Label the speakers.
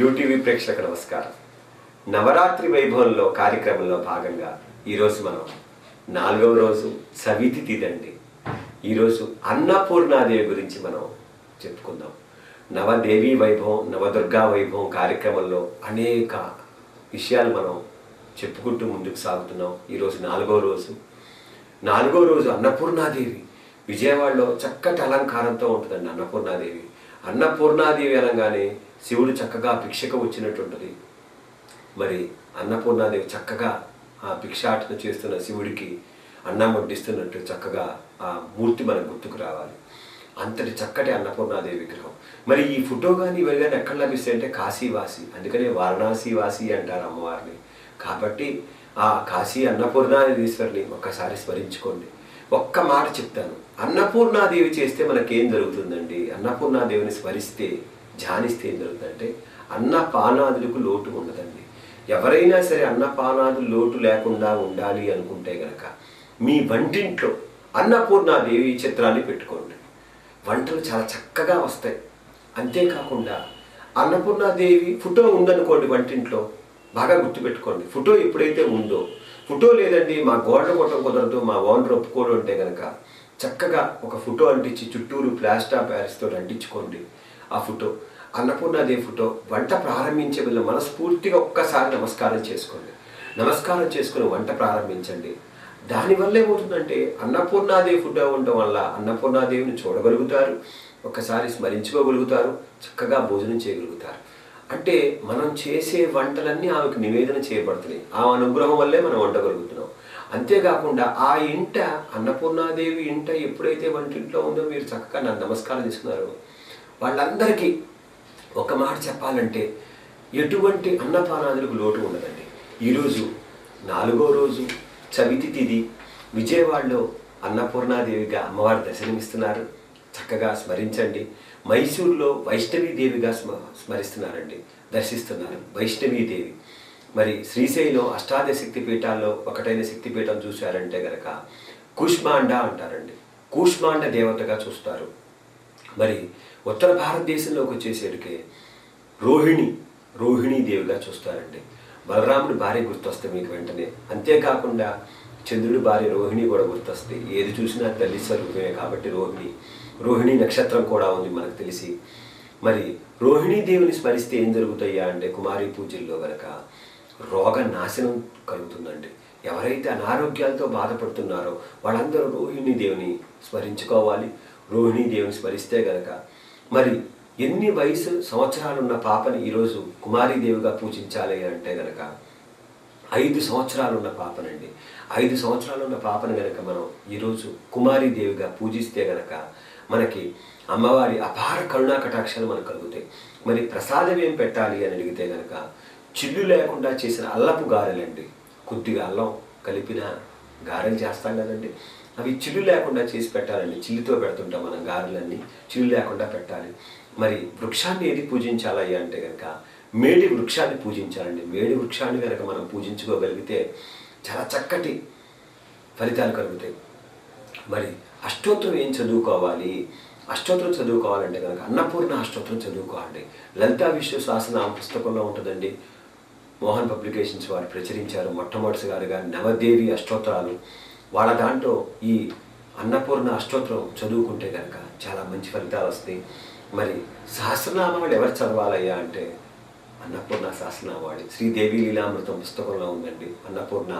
Speaker 1: UTV ప్రేక్షక నమస్కారం. నవరాత్రి వైభవంలో కార్యక్రమంలో భాగంగా ఈరోజు మనం నాలుగవ రోజు సవితి తీదండి. ఈరోజు అన్నపూర్ణాదేవి గురించి మనం చెప్పుకుందాం. నవదేవి వైభవం నవదుర్గా వైభవం కార్యక్రమంలో అనేక విషయాలు మనం చెప్పుకుంటూ ముందుకు సాగుతున్నాం ఈరోజు నాలుగో రోజు. నాలుగో రోజు అన్నపూర్ణాదేవి. విజయవాడలో చక్కటి అలంకారంతో ఉంటుందండి అన్నపూర్ణాదేవి. అన్నపూర్ణాదేవి అనగానే శివుడు చక్కగా భిక్షకు వచ్చినట్టు ఉంటుంది మరి అన్నపూర్ణాదేవి చక్కగా ఆ భిక్షాటన చేస్తున్న శివుడికి అన్నం వడ్డిస్తున్నట్టు చక్కగా ఆ మూర్తి మనకు గుర్తుకు రావాలి. అంతటి చక్కటి అన్నపూర్ణాదేవి విగ్రహం. మరి ఈ ఫోటో కానీ ఇవి కానీ ఎక్కడ లభిస్తాయి అంటే కాశీవాసి. అందుకనే వారణాసి వాసి అంటారు అమ్మవారిని. కాబట్టి ఆ కాశీ అన్నపూర్ణాదేవీశ్వరిని ఒక్కసారి స్మరించుకోండి. ఒక్క మాట చెప్తాను. అన్నపూర్ణాదేవి చేస్తే మనకేం జరుగుతుందండి? అన్నపూర్ణాదేవిని స్మరిస్తే ధ్యానిస్తే ఏం జరుగుతుందంటే అన్నపానాదులకు లోటు ఉండదండి. ఎవరైనా సరే అన్నపానాదులు లోటు లేకుండా ఉండాలి అనుకుంటే గనక మీ వంటింట్లో అన్నపూర్ణాదేవి చిత్రాన్ని పెట్టుకోండి. వంటలు చాలా చక్కగా వస్తాయి. అంతేకాకుండా అన్నపూర్ణాదేవి ఫోటో ఉందనుకోండి వంటింట్లో బాగా గుర్తుపెట్టుకోండి. ఫోటో ఎప్పుడైతే ఉందో ఫోటో లేదండి మా గోడలు కొట్టడం కుదరదు మా ఓనర్ ఒప్పుకోడు అంటే కనుక చక్కగా ఒక ఫోటో అంటించి చుట్టూరు ప్లాస్టా ప్యారిస్తో అంటించుకోండి ఆ ఫోటో. అన్నపూర్ణాదేవి ఫోటో వంట ప్రారంభించే వల్ల మనస్ఫూర్తిగా ఒక్కసారి నమస్కారం చేసుకోండి. నమస్కారం చేసుకుని వంట ప్రారంభించండి. దానివల్ల ఏమవుతుందంటే అన్నపూర్ణాదేవి ఫోటో ఉండడం వల్ల అన్నపూర్ణాదేవిని చూడగలుగుతారు ఒక్కసారి స్మరించుకోగలుగుతారు చక్కగా భోజనం చేయగలుగుతారు. అంటే మనం చేసే వంటలన్నీ ఆమెకు నివేదన చేయబడుతున్నాయి. ఆ అనుగ్రహం వల్లే మనం వండగలుగుతున్నాం అంతేకాకుండా ఆ ఇంట అన్నపూర్ణాదేవి ఇంట ఎప్పుడైతే వంటింట్లో ఉందో మీరు చక్కగా నన్ను నమస్కారం చేసుకున్నారు వాళ్ళందరికీ ఒక మాట చెప్పాలంటే ఎటువంటి అన్నపానాదులకు లోటు ఉండదండి. ఈరోజు నాలుగో రోజు చవితి తిది విజయవాడలో అన్నపూర్ణాదేవిగా అమ్మవారు దర్శనమిస్తున్నారు. చక్కగా స్మరించండి. మైసూరులో వైష్ణవీదేవిగా స్మ స్మరిస్తున్నారండి. దర్శిస్తున్నారు వైష్ణవీదేవి. మరి శ్రీశైలం అష్టాదశ శక్తి పీఠాల్లో ఒకటైన శక్తిపీఠం చూశారంటే గనక కూష్మాండ అంటారండి. కూష్మాండ దేవతగా చూస్తారు. మరి ఉత్తర భారతదేశంలోకి వచ్చేసరికి రోహిణి రోహిణీ దేవిగా చూస్తారండి. బలరాముడి భార్య గుర్తొస్తే మీకు వెంటనే. అంతేకాకుండా చంద్రుడి భార్య రోహిణి కూడా గుర్తొస్తుంది ఏది చూసినా తల్లి స్వరూపమే కాబట్టి రోహిణి రోహిణి నక్షత్రం కూడా ఉంది మనకు తెలిసి. మరి రోహిణీ దేవుని స్మరిస్తే ఏం జరుగుతాయా అంటే కుమారి పూజల్లో గనక రోగ నాశనం కలుగుతుందండి. ఎవరైతే అనారోగ్యాలతో బాధపడుతున్నారో వాళ్ళందరూ రోహిణీ దేవుని స్మరించుకోవాలి. రోహిణీ దేవిని స్మరిస్తే గనక. మరి ఎన్ని వయసు సంవత్సరాలున్న పాపని ఈరోజు కుమారీదేవిగా పూజించాలి అంటే గనక ఐదు సంవత్సరాలున్న పాపనండి. ఐదు సంవత్సరాలున్న పాపను గనక మనం ఈరోజు కుమారీదేవిగా పూజిస్తే గనక మనకి అమ్మవారి అపార కరుణా కటాక్షాలు మనకు కలుగుతాయి. మరి ప్రసాదం ఏం పెట్టాలి అని అడిగితే గనక చిల్లు లేకుండా చేసిన అల్లపు గారెలండి. కొద్దిగా అల్లం కలిపిన గారెలు చేస్తాం కదండి. అవి చిల్లు లేకుండా చేసి పెట్టాలండి. చిల్లుతో పెడుతుంటాం మనం గారెలన్నీ చిల్లు లేకుండా పెట్టాలి. మరి వృక్షాన్ని ఏది పూజించాలి అంటే కనుక మేడి వృక్షాన్ని పూజించాలండి. మేడి వృక్షాన్ని కనుక మనం పూజించుకోగలిగితే చాలా చక్కటి ఫలితాలు కలుగుతాయి. మరి అష్టోత్తరం ఏం చదువుకోవాలి? అష్టోత్తరం చదువుకోవాలంటే కనుక అన్నపూర్ణ అష్టోత్తరం చదువుకోవాలండి. లలితా విశ్వ శాసన పుస్తకంలో ఉంటుందండి. మోహన్ పబ్లికేషన్స్ వారు ప్రచురించారు. మొట్టమొదటిసారిగా నవదేవి అష్టోత్తరాలు. వాళ్ళ దాంట్లో ఈ అన్నపూర్ణ అష్టోత్తరం చదువుకుంటే కనుక చాలా మంచి ఫలితాలు వస్తాయి. మరి సహస్రనామాలు ఎవరు చదవాలయ్యా అంటే అన్నపూర్ణ సహస్రనామాడి శ్రీదేవి లీలామృతం పుస్తకంలో ఉందండి అన్నపూర్ణ.